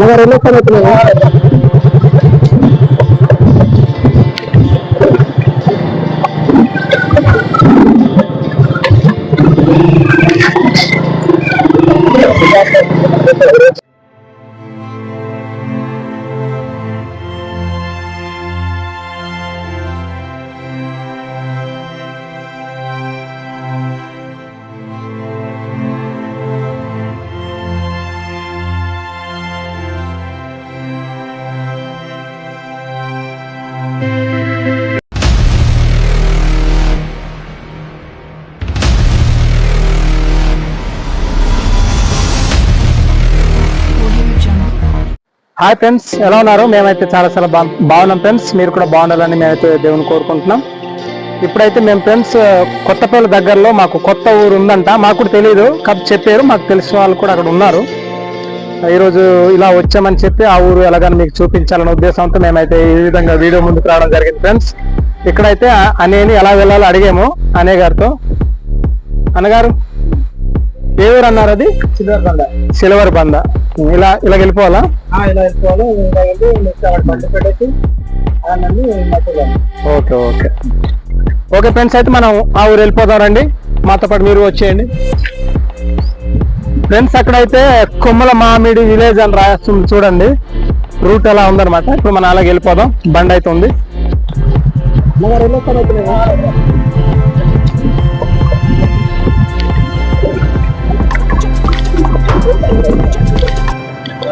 మరి ఎన్నో సంవత్సరాలు హాయ్ ఫ్రెండ్స్ ఎలా ఉన్నారు? మేమైతే చాలా చాలా బా బాగున్నాం ఫ్రెండ్స్ మీరు కూడా బాగుండాలని మేమైతే దేవుని కోరుకుంటున్నాం. ఇప్పుడైతే మేము ఫ్రెండ్స్ కొత్తపల్లి దగ్గరలో మాకు కొత్త ఊరు ఉందంట. మాకు కూడా తెలియదు కాబట్టి చెప్పారు. మాకు తెలిసిన వాళ్ళు కూడా అక్కడ ఉన్నారు. ఈరోజు ఇలా వచ్చామని చెప్పి ఆ ఊరు ఎలాగని మీకు చూపించాలనే ఉద్దేశంతో మేమైతే ఈ విధంగా వీడియో ముందుకు రావడం జరిగింది ఫ్రెండ్స్ ఇక్కడైతే అనేని ఎలా వెళ్ళాలో అడిగాము అనే గారితో. అన్నగారు ఏ ఊరు అన్నారు అది? సిల్వర్ బంద ఇలా ఇలా వెళ్ళిపోవాలా? ఇలా వెళ్ళిపోవాలి. ఇలా వెళ్ళి నెక్స్ట్ అక్కడ బండి పెట్టేసి అలాంటి ఓకే ఓకే. ఓకే ఫ్రెండ్స్ అయితే మనం ఆ ఊరు వెళ్ళిపోదాం రండి. మాతో పాటు మీరు వచ్చేయండి. ఫ్రెండ్స్ అక్కడైతే కొమ్మల మామిడి విలేజ్ అని రాస్తుంది చూడండి. రూట్ ఎలా ఉందన్నమాట. ఇప్పుడు మనం అలాగే వెళ్ళిపోదాం. బండి అయితే ఉంది.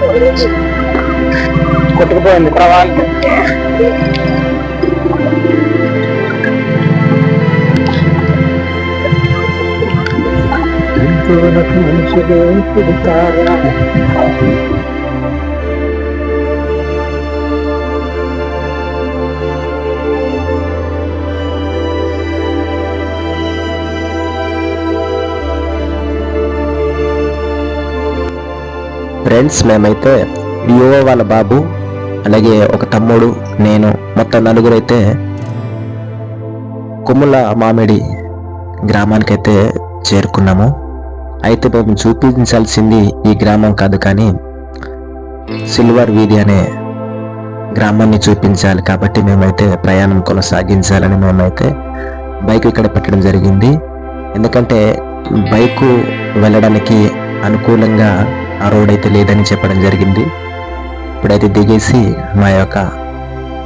మరి ఎన్నో సంవత్సరాలు కొట్టుకుపోయింది ప్రవాహానికి ఫ్రెండ్స్ మేమైతే యువ వాళ్ళ బాబు అలాగే ఒక తమ్ముడు నేను మొత్తం నలుగురు అయితే కొమ్ముల మామిడి గ్రామానికైతే చేరుకున్నాము. అయితే మేము చూపించాల్సింది ఈ గ్రామం కాదు కానీ సిల్వర్ వీధి అనే గ్రామాన్ని చూపించాలి కాబట్టి మేమైతే ప్రయాణం కొనసాగించాలని మేమైతే బైక్ ఇక్కడ పెట్టడం జరిగింది. ఎందుకంటే బైకు వెళ్ళడానికి అనుకూలంగా ఆ రోడ్ అయితే లేదని చెప్పడం జరిగింది. ఇప్పుడైతే దిగేసి మా యొక్క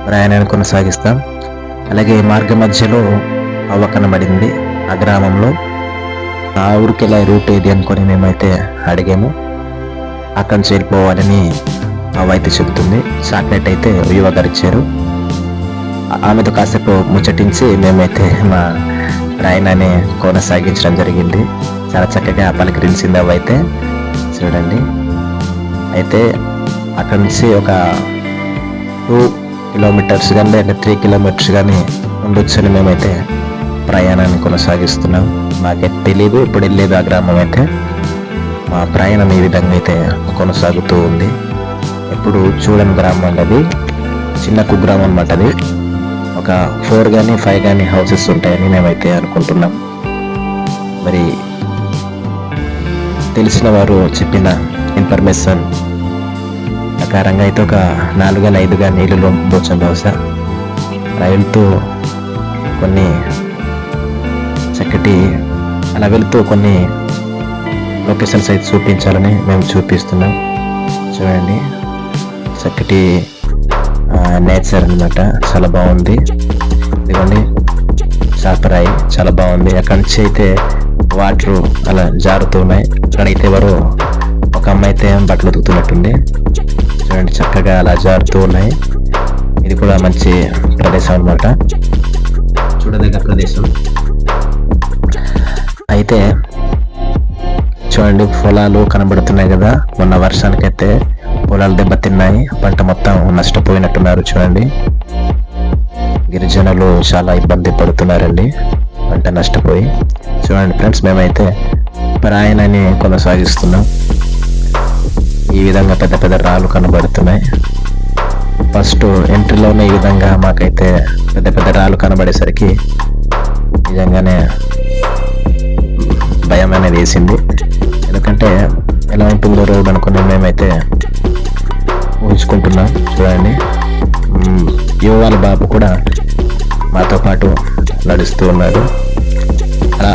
ప్రయాణాన్ని కొనసాగిస్తాం. అలాగే మార్గ మధ్యలో అవ్వ కనబడింది ఆ గ్రామంలో. ఆ ఊరికి వెళ్ళే రూట్ ఏది అనుకొని మేమైతే అడిగాము. అక్కడి నుంచి వెళ్ళిపోవాలని అవ్వ అయితే చెబుతుంది. చాక్లెట్ అయితే యువ గారు ఇచ్చారు. ఆమెతో కాసేపు ముచ్చటించి మేమైతే మా ప్రయాణాన్ని కొనసాగించడం జరిగింది. చాలా చక్కగా పలకరించింది అవైతే అయితే. చూడండి. అయితే అక్కడ నుంచి ఒక టూ కిలోమీటర్స్ కానీ లేదా త్రీ కిలోమీటర్స్ కానీ ఉండొచ్చని మేమైతే ప్రయాణాన్ని కొనసాగిస్తున్నాం. మాకైతే తెలియదు ఇప్పుడు వెళ్ళేది ఆ గ్రామం అయితే. మా ప్రయాణం ఈ విధంగా అయితే కొనసాగుతూ ఉంది. ఇప్పుడు చూడని గ్రామం అది. చిన్న కుగ్రామం అనమాట అది. ఒక ఫోర్ కానీ ఫైవ్ కానీ హౌసెస్ ఉంటాయని మేమైతే అనుకుంటున్నాం. మరి తెలిసిన వారు చెప్పిన ఇన్ఫర్మేషన్ ప్రకారంగా అయితే ఒక నాలుగు కానీ ఐదుగా నీళ్ళు లోపొచ్చాం బహుశా రైలుతో కొన్ని చక్కటి అలా వెళుతూ కొన్ని లొకేషన్స్ అయితే చూపించాలని మేము చూపిస్తున్నాం. చూడండి. చక్కటి నేచర్ అన్నమాట. చాలా బాగుంది. ఇదిగోండి. చాపరాయి. చాలా బాగుంది. అక్కడి నుంచి అయితే వాటర్ అలా జారుతున్నాయి అక్కడైతే ఎవరు ఒక అమ్మాయి అయితే బట్టలు ఉతుకుతున్నట్టుంది. చూడండి చక్కగా అలా జారుతూ ఉన్నాయి. ఇది కూడా మంచి ప్రదేశం అన్నమాట. చూడదగ్గ ప్రదేశం. అయితే చూడండి పొలాలు కనబడుతున్నాయి కదా. మొన్న వర్షానికైతే పొలాలు దెబ్బతిన్నాయి. పంట మొత్తం నష్టపోయినట్టున్నారు చూడండి. గిరిజనులు చాలా ఇబ్బంది పడుతున్నారండి. పంట నష్టపోయి. చూడండి ఫ్రెండ్స్ మేమైతే పరాయణాన్ని కొనసాగిస్తున్నాం. ఈ విధంగా పెద్ద పెద్ద రాళ్ళు కనబడుతున్నాయి. ఫస్ట్ ఎంట్రీలోనే ఈ విధంగా మాకైతే పెద్ద పెద్ద రాళ్ళు కనబడేసరికి నిజంగానే భయం అనేది వేసింది. ఎందుకంటే ఎలా ఉంటుందో రోజు అనుకుని మేమైతే ఊహించుకుంటున్నాం. చూడండి. మ్మ్, బాబు కూడా మాతో పాటు నడుస్తూ ఉన్నారు. అలా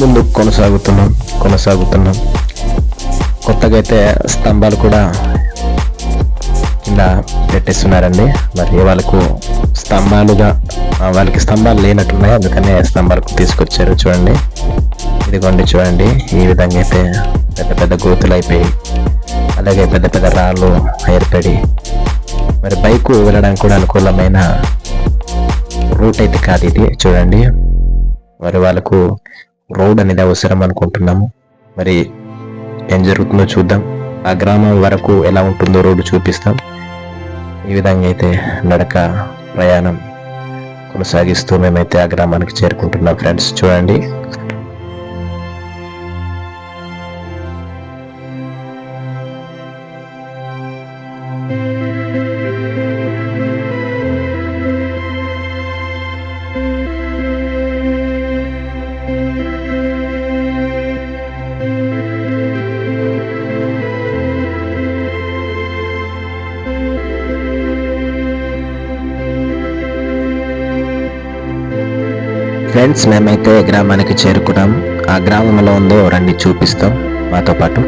ముందు కొనసాగుతున్నాం కొనసాగుతున్నాం. కొత్తగా అయితే స్తంభాలు కూడా కింద పెట్టేస్తున్నారండి. మరి వాళ్ళకు స్తంభాలుగా వాళ్ళకి స్తంభాలు లేనట్టున్నాయి. అందుకనే స్తంభాలకు తీసుకొచ్చారు. చూడండి. ఇదిగోండి చూడండి. ఈ విధంగా అయితే పెద్ద పెద్ద గోతులు అయిపోయి అలాగే పెద్ద పెద్ద రాళ్ళు ఏర్పడి మరి బైకు వెళ్ళడానికి కూడా అనుకూలమైన రూట్ అయితే కాదు ఇది. చూడండి. మరి వాళ్ళకు రోడ్ అనేది అవసరం అనుకుంటున్నాము. మరి ఏం జరుగుతుందో చూద్దాం. ఆ గ్రామం వరకు ఎలా ఉంటుందో రోడ్డు చూపిస్తాం. ఈ విధంగా అయితే నడక ప్రయాణం కొనసాగిస్తూ మేమైతే ఆ గ్రామానికి చేరుకుంటున్నాం ఫ్రెండ్స్. చూడండి. ఫ్రెండ్స్ మేమైతే గ్రామానికి చేరుకున్నాం. ఆ గ్రామంలో ఉందో రండి చూపిస్తాం. మాతో పాటు.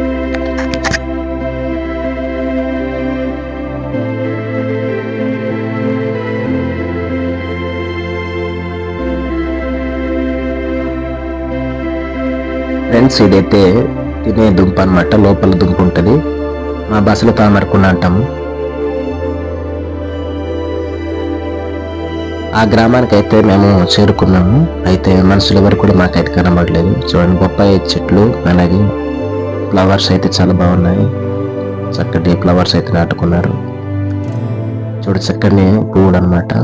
ఫ్రెండ్స్ ఇదైతే తినే దుంప అన్నమాట లోపల దుంప ఉంటుంది. మా బస్సులో తామరకుండా అంటాము. ఆ గ్రామానికి అయితే మేము చేరుకున్నాము. అయితే మనుషులు ఎవరు కూడా మాకైతే కనబడలేదు. చూడండి బొప్పాయి చెట్లు అలాగే ఫ్లవర్స్ అయితే చాలా బాగున్నాయి. చక్కటి ఫ్లవర్స్ అయితే నాటుకున్నారు. చూడు చక్కని పువ్వులు అనమాట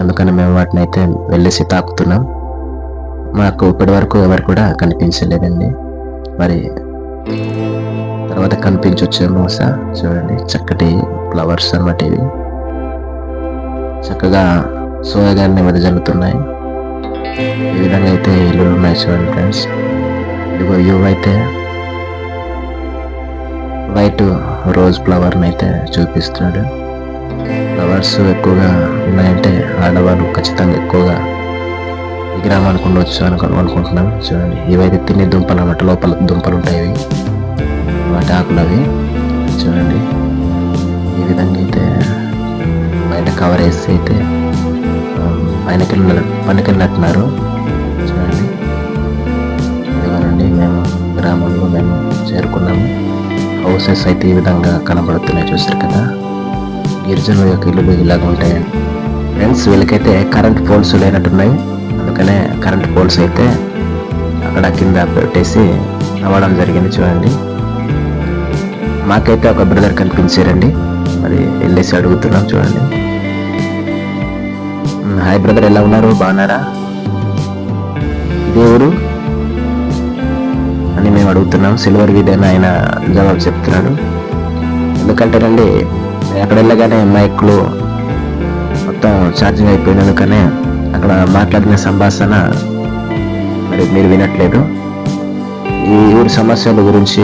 అందుకని మేము వాటిని అయితే వెళ్ళేసి తాకుతున్నాం. మాకు ఇప్పటి వరకు ఎవరు కూడా కనిపించలేదండి. మరి తర్వాత కనిపించొచ్చేమో సార్. చూడండి చక్కటి ఫ్లవర్స్ అన్నమాట ఇవి. చక్కగా సోయగాన్ని వెదజల్లుతున్నాయి ఈ విధంగా అయితే ఇల్లు ఉన్నాయి చూడండి ఫ్రెండ్స్. ఇదిగో ఇవి అయితే వైట్ రోజ్ ఫ్లవర్ని అయితే చూపిస్తున్నాడు. ఫ్లవర్స్ ఎక్కువగా ఉన్నాయంటే ఆడవాళ్ళు ఖచ్చితంగా ఎక్కువగా ఈ గ్రామానికి ఉండవచ్చు అనుకో అనుకుంటున్నాం. చూడండి ఇవైతే తినే దుంపలు అన్నమాట. లోపల దుంపలు ఉంటాయి ఇవి. వాటి ఆకులు అవి. చూడండి ఈ విధంగా అయితే బయట కవర్ వేసి అయితే పైనకి పనికి వెళ్ళినట్టున్నారు చూడండి. ఇదిగోనండి మేము గ్రామంలో మేము చేరుకున్నాము. హౌసెస్ అయితే ఈ విధంగా కనబడుతున్నాయి చూస్తారు కదా. గిరిజనుల యొక్క ఇల్లులు ఇలాగ ఉంటాయండి ఫ్రెండ్స్ వీళ్ళకైతే కరెంట్ పోల్స్ లేనట్టున్నాయి. అందుకనే కరెంట్ పోల్స్ అయితే అక్కడ కింద పెట్టేసి అవ్వడం జరిగింది చూడండి. మాకైతే ఒక బ్రదర్ కనిపించారండి. మరి వెళ్ళేసి అడుగుతున్నాం చూడండి. హాయ్ బ్రదర్ ఎలా ఉన్నారు? బాగున్నారా? దేవుడు. అని మేము అడుగుతున్నాం. సిల్వర్ వీడ్ అని ఆయన జవాబు చెప్తున్నాడు. ఎందుకంటేనండి నేను అక్కడ వెళ్ళగానే మైక్లు మొత్తం ఛార్జింగ్ అయిపోయినందుకనే అక్కడ మాట్లాడిన సంభాషణ మరి మీరు వినట్లేదు. ఈ ఊరి సమస్యల గురించి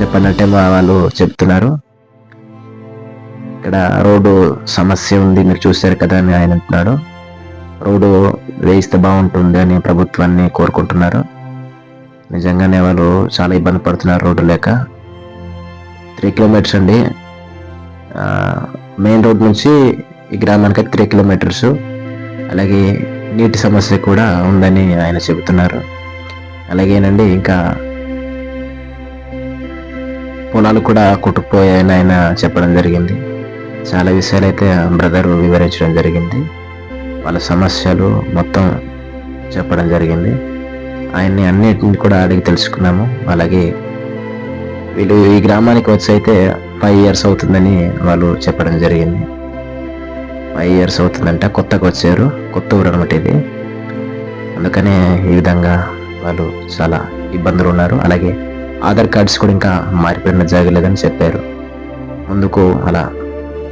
చెప్పనంటే మా వాళ్ళు చెప్తున్నారు. ఇక్కడ రోడ్డు సమస్య ఉంది మీరు చూశారు కదా అని ఆయన అంటున్నాడు. రోడ్డు వేయిస్తే బాగుంటుంది అని ప్రభుత్వాన్ని కోరుకుంటున్నారు. నిజంగానే వాళ్ళు చాలా ఇబ్బంది పడుతున్నారు రోడ్డు లేక. త్రీ కిలోమీటర్స్ అండి. మెయిన్ రోడ్ నుంచి ఈ గ్రామానికి త్రీ కిలోమీటర్స్ అలాగే నీటి సమస్య కూడా ఉందని ఆయన చెబుతున్నారు. అలాగేనండి ఇంకా పొలాలు కూడా కొట్టుకుపోయాయని ఆయన చెప్పడం జరిగింది. చాలా విషయాలు అయితే బ్రదర్ వివరించడం జరిగింది. వాళ్ళ సమస్యలు మొత్తం చెప్పడం జరిగింది. ఆయన్ని అన్నిటిని కూడా అడిగి తెలుసుకున్నాము. అలాగే వీళ్ళు ఈ గ్రామానికి వచ్చి అయితే ఫైవ్ ఇయర్స్ అవుతుందని వాళ్ళు చెప్పడం జరిగింది. ఫైవ్ ఇయర్స్ అవుతుందంట కొత్తగా వచ్చారు. కొత్త ఊరు అనమాట ఇది. అందుకనే ఈ విధంగా వాళ్ళు చాలా ఇబ్బందులు ఉన్నారు. అలాగే ఆధార్ కార్డ్స్ కూడా ఇంకా మారిపోయిన జరగలేదని చెప్పారు. ముందుకు అలా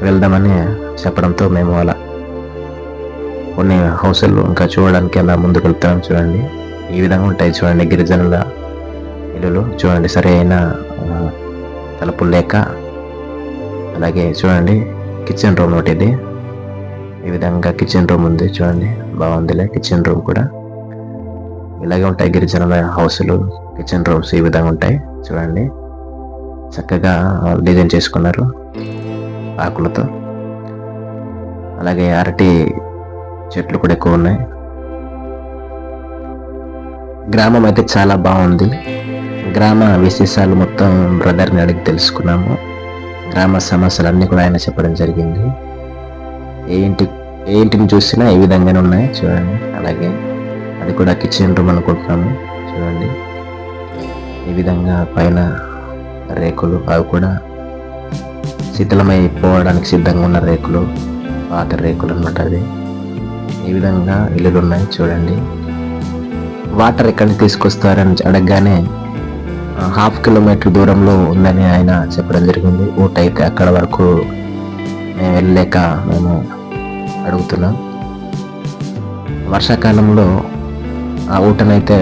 వెళ్దామని చెప్పడంతో మేము అలా కొన్ని హౌసులు ఇంకా చూడడానికి అలా ముందుకు వెళ్తాం చూడండి. ఈ విధంగా ఉంటాయి చూడండి గిరిజనుల ఇల్లులు. చూడండి సరి అయిన తలుపులు లేక అలాగే చూడండి కిచెన్ రూమ్ ఒకటి ఇది ఈ విధంగా కిచెన్ రూమ్ ఉంది చూడండి. బాగుందిలే కిచెన్ రూమ్ కూడా. ఇలాగే ఉంటాయి గిరిజనుల హౌసులు కిచెన్ రూమ్స్ ఈ విధంగా ఉంటాయి చూడండి. చక్కగా డిజైన్ చేసుకున్నారు ఆకులతో. అలాగే అరటి చెట్లు కూడా ఎక్కువ ఉన్నాయి. గ్రామం అయితే చాలా బాగుంది. గ్రామ విశేషాలు మొత్తం బ్రదర్ని అడిగి తెలుసుకున్నాము. గ్రామ సమస్యలు అన్నీ కూడా ఆయన చెప్పడం జరిగింది. ఏ ఇంటి ఏ ఇంటిని చూసినా ఏ విధంగానే ఉన్నాయి చూడండి. అలాగే అది కూడా కిచెన్ రూమ్ అనుకుంటున్నాము. చూడండి. ఈ విధంగా పైన రేకులు అవి కూడా శిథిలమైపోవడానికి సిద్ధంగా ఉన్న రేకులు పాత రేకులు అన్నమాట అది ఈ విధంగా ఇల్లులు ఉన్నాయి చూడండి. వాటర్ ఎక్కడి నుంచి తీసుకొస్తారని అడగగానే హాఫ్ కిలోమీటర్ దూరంలో ఉందని ఆయన చెప్పడం జరిగింది. ఊట అయితే అక్కడ వరకు మేము వెళ్ళలేక మేము అడుగుతున్నాం. వర్షాకాలంలో ఆ ఊటనైతే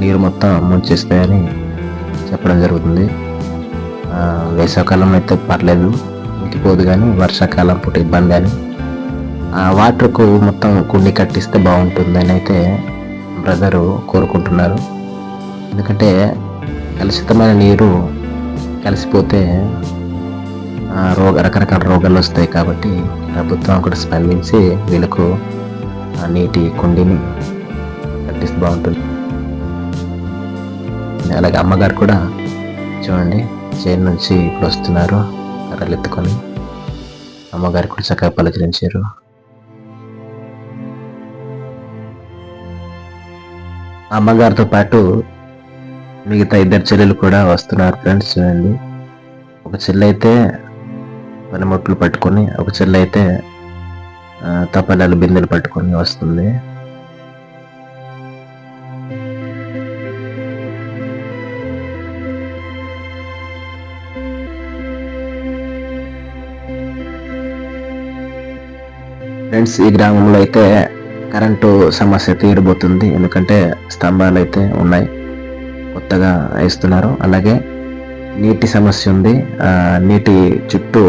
నీరు మొత్తం ముంచేస్తాయని చెప్పడం జరుగుతుంది. వేసవకాలం అయితే పర్లేదు. ఇంకిపోదు కానీ వర్షాకాలం పూట ఇబ్బంది అని వాటర్కు మొత్తం కుండి కట్టిస్తే బాగుంటుందని అయితే బ్రదరు కోరుకుంటున్నారు. ఎందుకంటే కలుషితమైన నీరు కలిసిపోతే ఆ, రోగ రకరకాల రోగాలు వస్తాయి కాబట్టి ప్రభుత్వం కూడా స్పందించి వీళ్ళకు ఆ నీటి కుండిని కట్టిస్తే బాగుంటుంది. అలాగే అమ్మగారు కూడా చూడండి చైన్ నుంచి ఇప్పుడు వస్తున్నారు కర్రలు ఎత్తుకొని. అమ్మగారు కూడా చక్కగా పలకరించారు. అమ్మగారితో పాటు మిగతా ఇద్దరు చెల్లెలు కూడా వస్తున్నారు ఫ్రెండ్స్ చూడండి. ఒక చెల్లె అయితే పనిముట్లు పట్టుకొని ఒక చెల్లె అయితే ఆ, తపలాలు బిందెలు పట్టుకొని వస్తుంది. ఫ్రెండ్స్ ఈ గ్రామంలో అయితే కరెంటు సమస్య తీరబోతుంది. ఎందుకంటే స్తంభాలు అయితే ఉన్నాయి. కొత్తగా వేస్తున్నారు. అలాగే నీటి సమస్య ఉంది. నీటి చుట్టూ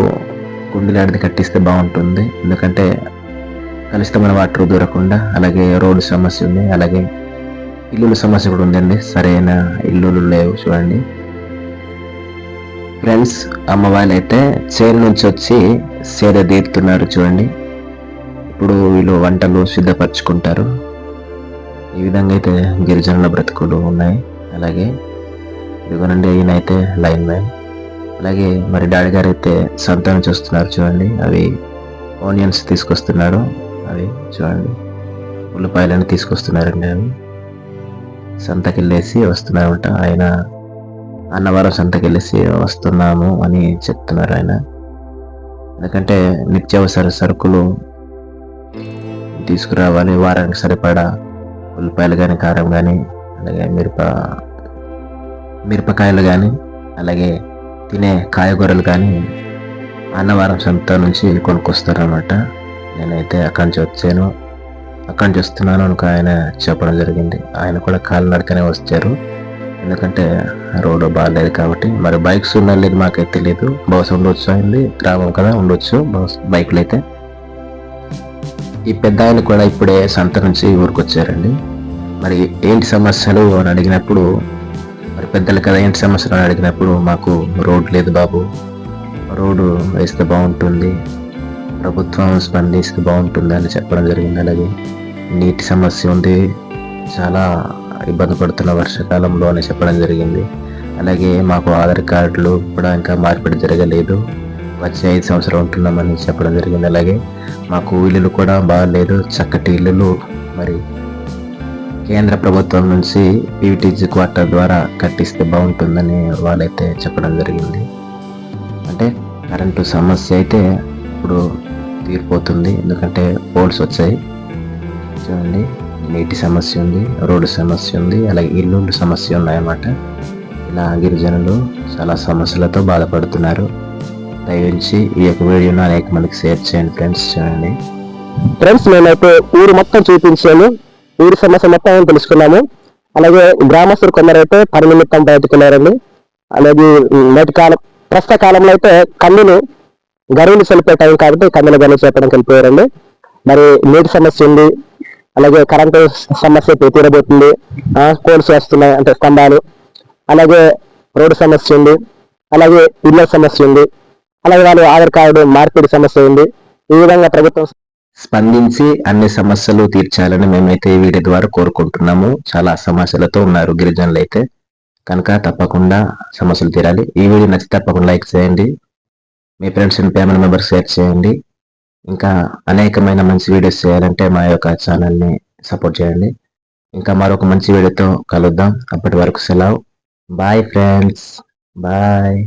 కుండీలాడిది కట్టిస్తే బాగుంటుంది. ఎందుకంటే కలుషితమైన వాటర్ దూరకుండా అలాగే రోడ్డు సమస్య ఉంది. అలాగే ఇల్లుల సమస్య కూడా ఉందండి. సరైన ఇల్లులు లేవు చూడండి. ఫ్రెండ్స్ అమ్మవాళ్ళు అయితే చేను నుంచి వచ్చి సేద తీరుతున్నారు చూడండి. ఇప్పుడు వీళ్ళు వంటలు సిద్ధపరచుకుంటారు. ఈ విధంగా అయితే గిరిజనుల బ్రతుకులు ఉన్నాయి. అలాగే ఇదిగోనండి ఈయన అయితే లైన్ మ్యాన్. అలాగే మరి డాడీ గారు అయితే సంతానం చూస్తున్నారు చూడండి. అవి ఆనియన్స్ తీసుకొస్తున్నారు. అవి చూడండి. ఉల్లిపాయలను తీసుకొస్తున్నారండి అవి. సంతకెళ్ళేసి వస్తున్నారంట. ఆయన అన్నవరం సంతకెళ్ళేసి వస్తున్నాము అని చెప్తున్నారు ఆయన. ఎందుకంటే నిత్యావసర సరుకులు తీసుకురావాలి వారానికి సరిపడా ఉల్లిపాయలు కానీ కారం కానీ అలాగే మిరప మిరపకాయలు కానీ అలాగే తినే కాయగూరలు కానీ అన్నవరం సంత నుంచి కొనుక్కొస్తారనమాట నేనైతే అక్కడి నుంచి వచ్చాను. అక్కడి నుంచి వస్తున్నాను అనుక ఆయన చెప్పడం జరిగింది. ఆయన కూడా కాలినడకనే వచ్చారు. ఎందుకంటే రోడ్డు బాగాలేదు కాబట్టి. మరి బైక్స్ ఉన్నా లేదు మాకైతే తెలియదు బహుశా ఉండొచ్చు అయింది గ్రామం కదా ఉండొచ్చు. బహుశా బైక్లు అయితే ఈ పెద్ద ఆయన కూడా ఇప్పుడే సంత నుంచి ఊరికి వచ్చారండి మరి ఏంటి సమస్యలు అని అడిగినప్పుడు మరి పెద్దలు కదా ఏంటి సమస్యలు అని అడిగినప్పుడు మాకు రోడ్ లేదు బాబు. రోడ్డు వేస్తే బాగుంటుంది. ప్రభుత్వం స్పందిస్తే బాగుంటుంది అని చెప్పడం జరిగింది అలాగే. నీటి సమస్య ఉంది. చాలా ఇబ్బంది పడుతున్న వర్షాకాలంలో అని చెప్పడం జరిగింది. అలాగే మాకు ఆధార్ కార్డులు కూడా ఇంకా మార్పిడి జరగలేదు. వచ్చే ఐదు సంవత్సరాలు ఉంటున్నామని చెప్పడం జరిగింది. అలాగే మాకు ఇల్లులు కూడా బాగాలేదు. చక్కటి ఇల్లులు మరి కేంద్ర ప్రభుత్వం నుంచి పీవీటీజీ క్వార్టర్ ద్వారా కట్టిస్తే బాగుంటుందని వాళ్ళైతే చెప్పడం జరిగింది. అంటే కరెంటు సమస్య అయితే ఇప్పుడు తీరిపోతుంది. ఎందుకంటే పోల్స్ వచ్చాయి. చూడండి నీటి సమస్య ఉంది రోడ్డు సమస్య ఉంది అలాగే ఇల్లు సమస్య ఉన్నాయన్నమాట. ఇలా గిరిజనులు చాలా సమస్యలతో బాధపడుతున్నారు. దయవుంచి ఈ యొక్క వీడియోను అనేక మందికి షేర్ చేయండి ఫ్రెండ్స్ చూడండి ఫ్రెండ్స్ మేమైతే ఊరు మొత్తం చూపించాము ఊరి సమస్య మొత్తం తెలుసుకున్నాము. అలాగే గ్రామస్తులు కొందరైతే పని నిమిత్తం బయటకు అలాగే నేటి కాలం ప్రస్తుత కాలంలో అయితే కన్నులు గరువులు చనిపే టైం కాబట్టి కన్నులు గనులు చేపడానికి వెళ్ళిపోయారండి మరి నీటి సమస్య ఉంది. అలాగే కరెంటు సమస్య తీరబోతుంది. కోల్స్ వస్తున్నాయి అంటే స్తంభాలు. అలాగే రోడ్డు సమస్య ఉంది. అలాగే ఇళ్ళ సమస్య ఉంది. అలాగే వాళ్ళు ఆధార్ కార్డు మార్పిడి సమస్య ఉంది. ఈ విధంగా ప్రభుత్వం స్పందించి అన్ని సమస్యలు తీర్చాలని మేమైతే ఈ వీడియో ద్వారా కోరుకుంటున్నాము. చాలా సమస్యలతో ఉన్నారు గిరిజనులు అయితే. కనుక తప్పకుండా సమస్యలు తీరాలి. ఈ వీడియో నచ్చి తప్పకుండా లైక్ చేయండి. మీ friends and family members share చేయండి. ఇంకా అనేకమైన మంచి వీడియోస్ చేయాలంటే మా యొక్క ఛానల్ని సపోర్ట్ చేయండి. ఇంకా మరొక మంచి వీడియోతో కలుద్దాం. అప్పటి వరకు సెలవు. Bye friends bye